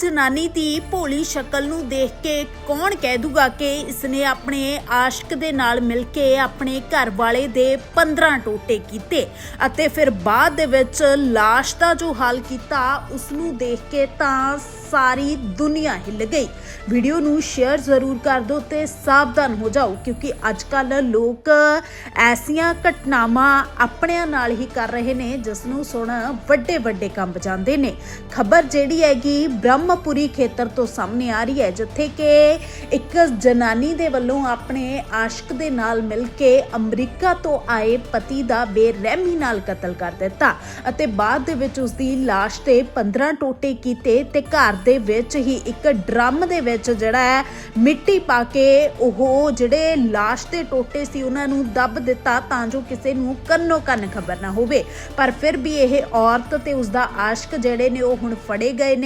ਜਨਾਨੀ ਦੀ ਭੋਲੀ ਸ਼ਕਲ ਨੂੰ ਦੇਖ ਕੇ ਕੌਣ ਕਹਿ ਦੂਗਾ ਕਿ ਇਸਨੇ ਆਪਣੇ ਆਸ਼ਕ ਦੇ ਨਾਲ ਮਿਲ ਕੇ ਆਪਣੇ ਘਰ ਵਾਲੇ ਦੇ 15 ਟੋਟੇ ਕੀਤੇ ਅਤੇ ਫਿਰ ਬਾਅਦ ਦੇ ਵਿੱਚ ਲਾਸ਼ ਦਾ ਜੋ ਹਾਲ ਕੀਤਾ ਉਸ ਨੂੰ ਦੇਖ ਕੇ ਤਾਂ ਸਾਰੀ ਦੁਨੀਆ ਹਿੱਲ ਗਈ। ਵੀਡੀਓ ਨੂੰ ਸ਼ੇਅਰ ਜ਼ਰੂਰ ਕਰ ਦਿਓ ਤੇ ਸਾਵਧਾਨ ਹੋ ਜਾਓ, ਕਿਉਂਕਿ ਅੱਜ ਕੱਲ ਲੋਕ ਐਸੀਆਂ ਘਟਨਾਵਾਂ ਆਪਣਿਆਂ ਨਾਲ ਹੀ ਕਰ ਰਹੇ ਨੇ ਜਿਸ ਨੂੰ ਸੁਣ ਵੱਡੇ ਵੱਡੇ ਕੰਬ ਜਾਂਦੇ ਨੇ। ਖਬਰ ਜਿਹੜੀ ਹੈਗੀ, ਬ੍ਰਹਮਪੁਰੀ ਖੇਤਰ ਤੋਂ ਸਾਹਮਣੇ ਆ ਰਹੀ ਹੈ, ਜਿੱਥੇ ਕਿ ਇੱਕ ਜਨਾਨੀ ਦੇ ਵੱਲੋਂ ਆਪਣੇ ਆਸ਼ਕ ਦੇ ਨਾਲ ਮਿਲ ਕੇ ਅਮਰੀਕਾ ਤੋਂ ਆਏ ਪਤੀ ਦਾ ਬੇਰਹਿਮੀ ਨਾਲ ਕਤਲ ਕਰ ਦਿੱਤਾ ਅਤੇ ਬਾਅਦ ਦੇ ਵਿੱਚ ਉਸ ਦੀ ਲਾਸ਼ ਤੇ 15 ਟੋਟੇ ਕੀਤੇ ਤੇ ਘਰ ਦੇ ਵਿੱਚ ਹੀ ਇੱਕ ਡਰਮ ਦੇ ਵਿੱਚ ਜਿਹੜਾ ਹੈ, ਮਿੱਟੀ ਪਾ ਕੇ ਉਹ ਜਿਹੜੇ ਲਾਸ਼ ਦੇ ਟੋਟੇ ਸੀ ਉਹਨਾਂ ਨੂੰ ਦੱਬ ਦਿੱਤਾ ਤਾਂ ਜੋ ਕਿਸੇ ਨੂੰ ਕੰਨੋ ਕੰਨ ਖਬਰ ਨਾ ਹੋਵੇ। ਪਰ ਫਿਰ ਵੀ ਇਹ ਔਰਤ ਤੇ ਉਸ ਦਾ ਆਸ਼ਕ ਜਿਹੜੇ ਨੇ ਉਹ ਹੁਣ ਫੜੇ ਗਏ ਨੇ।